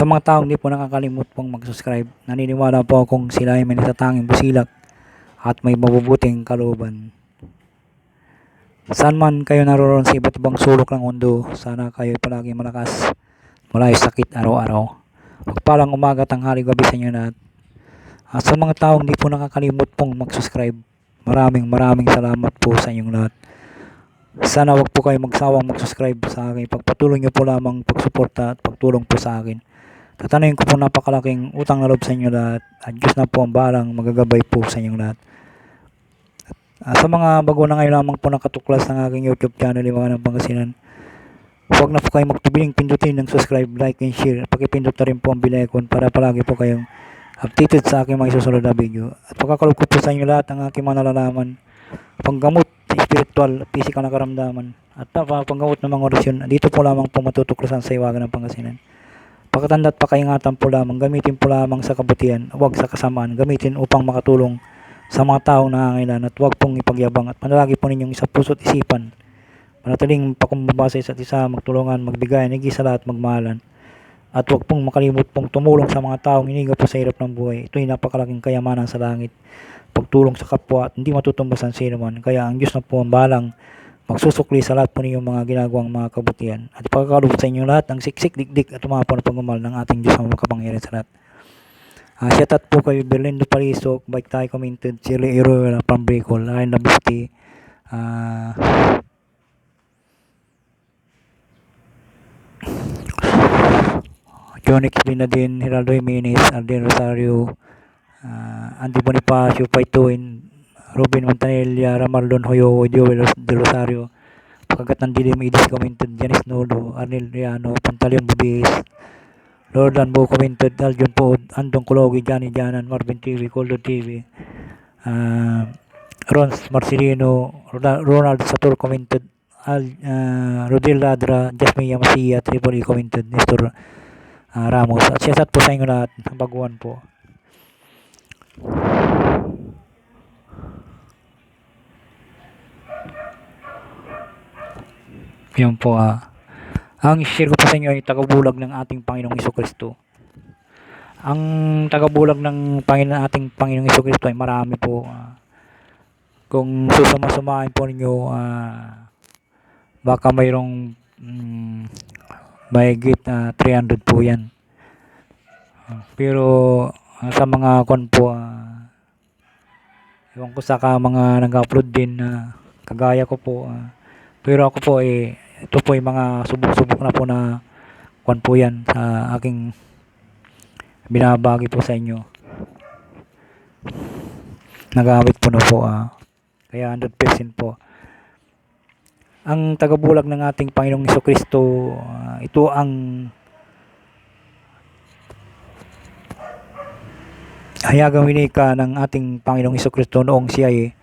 Sa mga taong hindi po nakakalimot pong mag-subscribe, naniniwala po akong sila ay may natatanging busilak at may mabubuting kalooban. Saan man kayo naroon sa iba't ibang sulok ng mundo, sana kayo palagi malakas mula sa sakit araw-araw. Pagpalang umaga, tanghali, gabi sa inyo lahat. At sa mga taong hindi po nakakalimot pong mag-subscribe, maraming maraming salamat po sa inyong lahat. Sana wag po kayo magsawang mag-subscribe sa akin. Pagpatuloy niyo po lamang pagsuporta at pagtulong po sa akin. Tatanayin ko po napakalaking utang na loob sa inyo lahat. At Diyos na po ang balang magagabay po sa inyong lahat. Ah, sa mga bago na ngayon lamang po nakatuklas ng aking YouTube channel, Iwanan ng Pangasinan, huwag na po kayo magtubiling pindutin ng subscribe, like, and share. Pakipindot na rin po ang bell icon para palagi po kayong updated sa aking mga isusunod na video. At pagkakalog ko po sa inyo lahat ang aking mga nalalaman, panggamot, spiritual, physical na karamdaman, at uh, panggamot ng mga orasyon. Dito po lamang po matutuklasan sa Iwagan ng Pangasinan. Pagkatanda at pakaingatan po lamang, gamitin po lamang sa kabutihan, huwag sa kasamaan, gamitin upang makatulong sa mga taong nangangailan at huwag pong ipagyabang at manalagi po ninyong isa puso't isipan. Manatiling pakumbaba sa isa't isa, magtulungan, magbigay, nigi sa lahat, magmahalan. At huwag pong makalimot pong tumulong sa mga taong hiniga po sa hirap ng buhay. Ito'y napakalaking kayamanan sa langit. Pagtulong sa kapwa at hindi matutumbasan sino man. Kaya ang Diyos na po ang balang magsusukli sa lahat po ninyong mga ginagawang mga kabutihan. At pagkakalubot sa inyong lahat ng siksik, dikdik at umapaw na pagmamal ng ating Diyos ang makapangyarihan sa lahat. Uh, shout out po kay Berlindo Palisok, Bike Tayo Commented, Chile Iro, from Bicol, Ryan Labusti, uh, Jonix Binadin, Geraldo Jimenez, Arden Rosario, uh, Andy Bonifacio, Paituin, Robin Montanilla, Ramardon Hoyo, Joel De Rosario, Pagkat ng Dilim Idis commented, Janice Nolo, Arnel Riano, Pantaleon Bubis, Lordan Bo commented, Aljon Pod, Andong Kulogi, Johnny Janan, Marvin TV, Coldo TV, uh, Rons Marcelino, Ronald Sator commented, Al, uh, Rodel Ladra, Jasmine Yamasia, Tripoli commented, Nestor uh, Ramos. At siya po sa inyo lahat, baguhan po. Yun po ah. Ang share ko po sa inyo ay tagabulag ng ating Panginoong Iso Kristo. Ang tagabulag ng Panginoon ating Panginoong Iso Kristo ay marami po. ah. kung susama-sumahin po ninyo, ah, baka mayroong mm, mahigit na 300 po yan. Pero ah, sa mga kon po, ah, ewan ko sa mga nag-upload din na kagaya ko po, ah, pero ako po eh, ito po yung mga subok-subok na po na kwan po yan sa aking binabagi po sa inyo. Nagamit po na po ah. Kaya 100% po. Ang tagabulag ng ating Panginoong Iso Kristo, ah, ito ang hayagang winika ng ating Panginoong Iso Kristo noong siya ay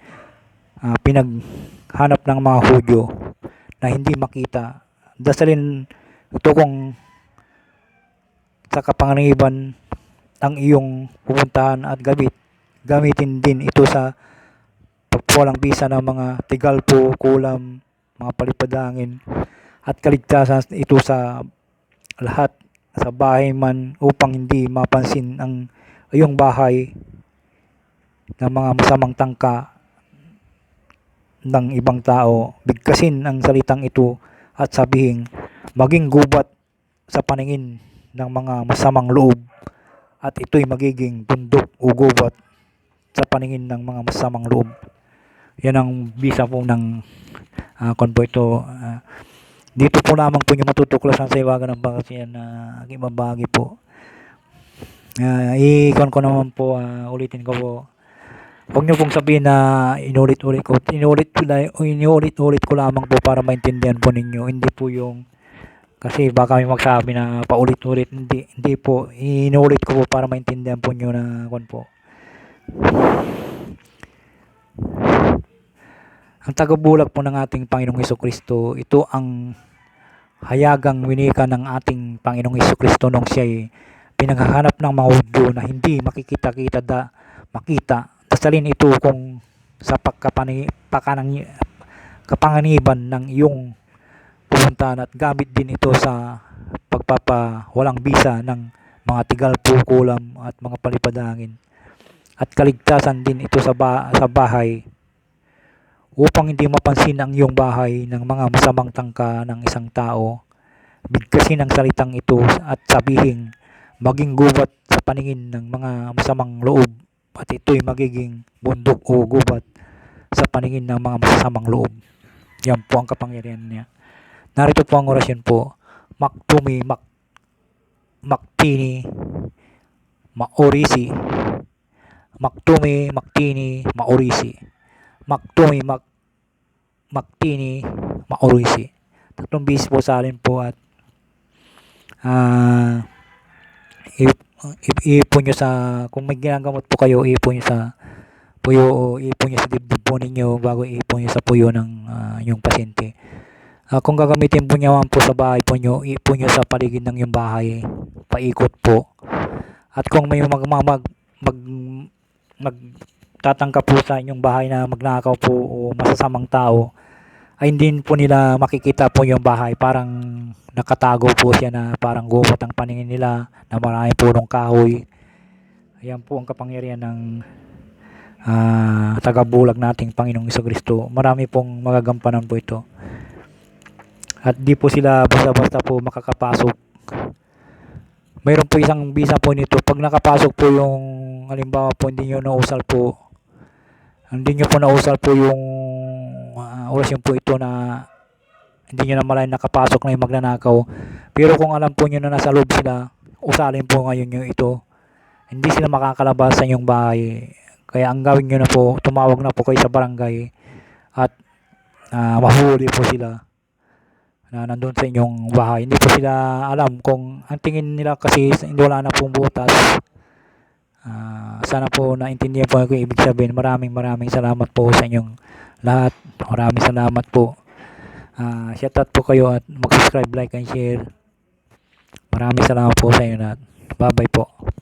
ah, pinaghanap ng mga Hudyo na hindi makita. Dasalin ito kung sa kapanganiban ang iyong pupuntahan at gamit. Gamitin din ito sa pagpuwalang bisa ng mga tigalpo, kulam, mga palipadangin at kaligtasan ito sa lahat sa bahay man upang hindi mapansin ang iyong bahay ng mga masamang tangka ng ibang tao, bigkasin ang salitang ito at sabihin, maging gubat sa paningin ng mga masamang loob at ito'y magiging bundok o gubat sa paningin ng mga masamang loob. Yan ang bisa po ng uh, konpo ito. Uh, dito po lamang po yung matutuklasan sa iwagan ng bakasyan na uh, aking po. Uh, i-con ko naman po, uh, ulitin ko po Huwag niyo pong sabihin na inulit-ulit ko. Inulit, inulit-ulit ko lamang po para maintindihan po ninyo. Hindi po yung kasi baka may magsabi na paulit-ulit. Hindi, hindi po. Inulit ko po para maintindihan po niyo na kon po. Ang tagabulag po ng ating Panginoong Heso Kristo, ito ang hayagang winika ng ating Panginoong Heso Kristo nung siya ay pinaghahanap ng mga Hudyo na hindi makikita-kita da, makita Dasalin ito kung sa pagkapani, pakanang, kapanganiban ng iyong pupuntahan at gamit din ito sa pagpapa walang bisa ng mga tigal pukulam at mga palipadangin. At kaligtasan din ito sa, ba- sa bahay upang hindi mapansin ang iyong bahay ng mga masamang tangka ng isang tao. Bigkasin ang salitang ito at sabihin, maging gubat sa paningin ng mga masamang loob at ito'y magiging bundok o gubat sa paningin ng mga masasamang loob. Yan po ang kapangyarihan niya. Narito po ang orasyon po. Maktumi, mak, maktini, maorisi. Maktumi, maktini, maorisi. Maktumi, mak, maktini, maorisi. Tatlong bis po sa alin po at ah ip, ip, ipon nyo sa, kung may ginagamot po kayo, ipon nyo sa puyo o ipon nyo sa dibdib po ninyo bago ipon nyo sa puyo ng ah, yung pasyente. Ah, kung gagamitin po nyo po sa bahay po nyo, ipon nyo sa paligid ng yung bahay, paikot po. At kung may mag, mag, mag, mag, magtatangka po sa inyong bahay na magnakaw po o masasamang tao, ay hindi po nila makikita po yung bahay. Parang nakatago po siya na parang gumot ang paningin nila na maraming punong kahoy. Ayan po ang kapangyarihan ng ah, tagabulag nating Panginoong Kristo. Marami pong magagampanan po ito. At di po sila basta-basta po makakapasok. Mayroon po isang visa po nito. Pag nakapasok po yung halimbawa po hindi nyo nausal po hindi nyo po nausal po yung uh, orasyon po ito na hindi nyo na malayan nakapasok na yung magnanakaw. Pero kung alam po nyo na nasa loob sila, usalin po ngayon yung ito. Hindi sila makakalabas sa inyong bahay. Kaya ang gawin nyo na po, tumawag na po kayo sa barangay at ah, mahuli po sila na nandun sa inyong bahay. Hindi po sila alam kung ang tingin nila kasi wala na pong butas. Ah, sana po naintindihan po yung ibig sabihin. Maraming maraming salamat po sa inyong lahat. Maraming salamat po. Ah, shout out po kayo at mag-subscribe, like, and share. Maraming salamat po sa inyo lahat. Bye-bye po.